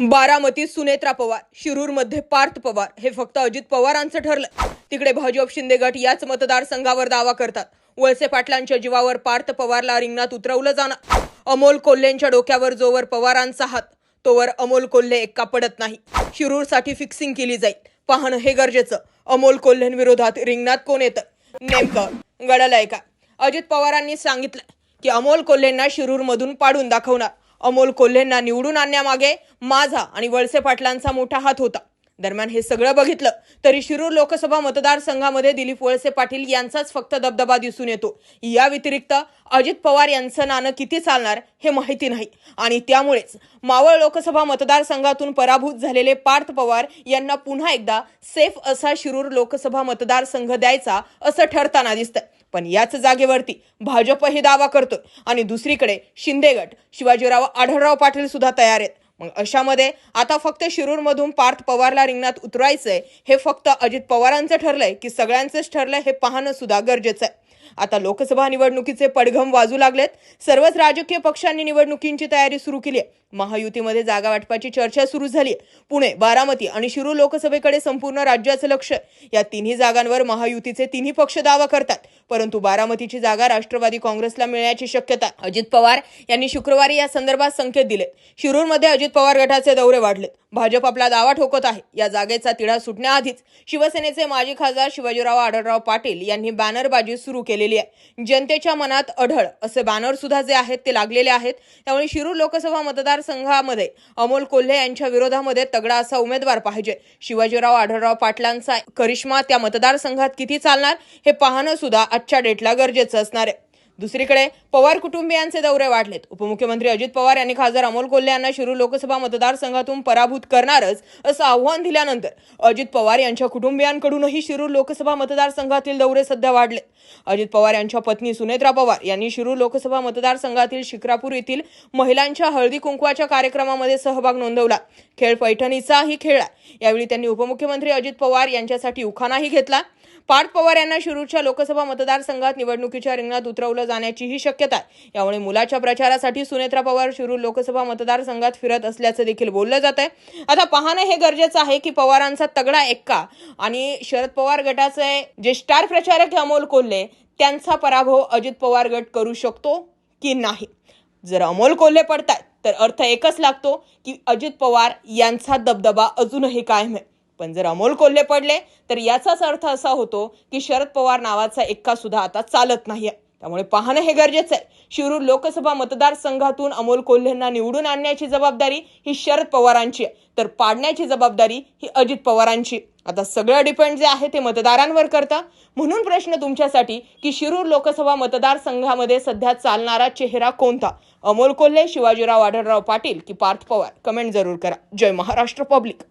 बारामतीत सुनेत्रा पवार शिरूरमध्ये पार्थ पवार. हे फक्त अजित पवारांचं ठरलं. तिकडे भाजप शिंदे गट याच मतदारसंघावर दावा करतात. वळसे पाटलांच्या जीवावर पार्थ पवारला रिंगणात उतरवलं जाणार. अमोल कोल्हेंच्या डोक्यावर जोवर पवारांचा हात. तोवर अमोल कोल्हे एक्का पडत नाही. शिरूरसाठी फिक्सिंग केली जाईल. पाहणं हे गरजेचं. अमोल कोल्हेंविरोधात रिंगणात कोण येतं? नेमकं घडलंय का? अजित पवारांनी सांगितलं की अमोल कोल्हेंना शिरूरमधून पाडून दाखवणार. अमोल कोल्हेंना निवडून आणण्यामागे माझा आणि वळसे पाटलांचा मोठा हात होता. दरम्यान हे सगळं बघितलं तरी शिरूर लोकसभा मतदारसंघामध्ये दिलीप वळसे पाटील यांचाच फक्त दबदबा दिसून येतो. या व्यतिरिक्त अजित पवार यांचं नाणं किती चालणार हे माहिती नाही. आणि त्यामुळेच मावळ लोकसभा मतदारसंघातून पराभूत झालेले पार्थ पवार यांना पुन्हा एकदा सेफ असा शिरूर लोकसभा मतदारसंघ द्यायचा असं ठरताना दिसतंय. पण याच जागेवरती भाजपही दावा करतोय. आणि दुसरीकडे शिंदे गट शिवाजीराव आढळराव पाटील सुद्धा तयार आहेत. मग अशामध्ये आता फक्त शिरूरमधून पार्थ पवारला रिंगणात उतरायचंय हे फक्त अजित पवारांचं ठरलंय की सगळ्यांचंच ठरलंय हे पाहणं सुद्धा गरजेचं आहे आता लोकसभा निवडणुकीचे पडघम वाजू लागलेत. सर्वच राजकीय पक्षांनी निवडणुकींची तयारी सुरू केली आहे महायुतीमध्ये जागा वाटपाची चर्चा सुरू झाली आहे. पुणे बारामती आणि शिरूर लोकसभेकडे संपूर्ण राज्याचं लक्ष या तिन्ही जागांवर महायुतीचे तिन्ही पक्ष दावा करतात. परंतु बारामतीची जागा राष्ट्रवादी काँग्रेसला मिळण्याची शक्यता अजित पवार यांनी शुक्रवारी या संदर्भात संकेत दिले शिरूरमध्ये अजित पवार गटाचे दौरे वाढलेत. भाजप आपला दावा ठोकत आहे. या जागेचा तिढा सुटण्याआधीच शिवसेनेचे माजी खासदार शिवाजीराव आढळराव पाटील यांनी बॅनरबाजी सुरू केलेली आहे. जनतेच्या मनात अढळ असे बॅनर सुद्धा जे आहेत ते लागलेले आहेत. त्यामुळे शिरूर लोकसभा मतदार मतदारसंघामध्ये अमोल कोल्हे यांच्या विरोधामध्ये तगडा असा उमेदवार पाहिजे. शिवाजीराव आढळराव पाटलांचा करिश्मा त्या मतदारसंघात किती चालणार हे पाहणं सुद्धा आजच्या डेटला गरजेचं असणार आहे. दुसरीकडे पवार कुटुंबियांचे दौरे वाढलेत. उपमुख्यमंत्री अजित पवार यांनी खासदार अमोल कोल्हे यांना शिरूर लोकसभा मतदारसंघातून पराभूत करणारच असं आव्हान दिल्यानंतर अजित पवार यांच्या कुटुंबियांकडूनही शिरूर लोकसभा मतदारसंघातील दौरे सध्या वाढले अजित पवार यांच्या पत्नी सुनेत्रा पवार यांनी शिरूर लोकसभा मतदारसंघातील शिक्रापूर येथील महिलांच्या हळदी कुंकवाच्या कार्यक्रमामध्ये सहभाग नोंदवला. खेळ पैठणीचाही खेळला यावेळी त्यांनी उपमुख्यमंत्री अजित पवार यांच्यासाठी उखाणाही घेतला. पार्थ पवार यांना शिरूरच्या लोकसभा मतदारसंघात निवडणुकीच्या रिंगणात उतरवलं जाण्याचीही शक्यता आहे. यामुळे मुलाच्या प्रचारासाठी सुनेत्रा पवार शिरूर लोकसभा मतदारसंघात फिरत असल्याचं देखील बोललं जात आहे आता पाहणं हे गरजेचं आहे की पवारांचा तगडा एक्का आणि शरद पवार गटाचे जे स्टार प्रचारक अमोल कोल्हे त्यांचा पराभव अजित पवार गट करू शकतो की नाही? जर अमोल कोल्हे पडतायत तर अर्थ एकच लागतो की अजित पवार यांचा दबदबा अजूनही कायम आहे. पण जर अमोल कोल्हे पडले तर याचाच अर्थ असा होतो की शरद पवार नावाचा एक्का सुद्धा आता चालत नाहीये. त्यामुळे पाहणं हे गरजेचं आहे. शिरूर लोकसभा मतदारसंघातून अमोल कोल्हेंना निवडून आणण्याची जबाबदारी ही शरद पवारांची आहे. तर पाडण्याची जबाबदारी ही अजित पवारांची आता सगळं डिपेंड जे आहे ते मतदारांवर करतं. म्हणून प्रश्न तुमच्यासाठी की शिरूर लोकसभा मतदारसंघामध्ये सध्या चालणारा चेहरा कोणता? अमोल कोल्हे शिवाजीराव आढळराव पाटील की पार्थ पवार? कमेंट जरूर करा. जय महाराष्ट्र पब्लिक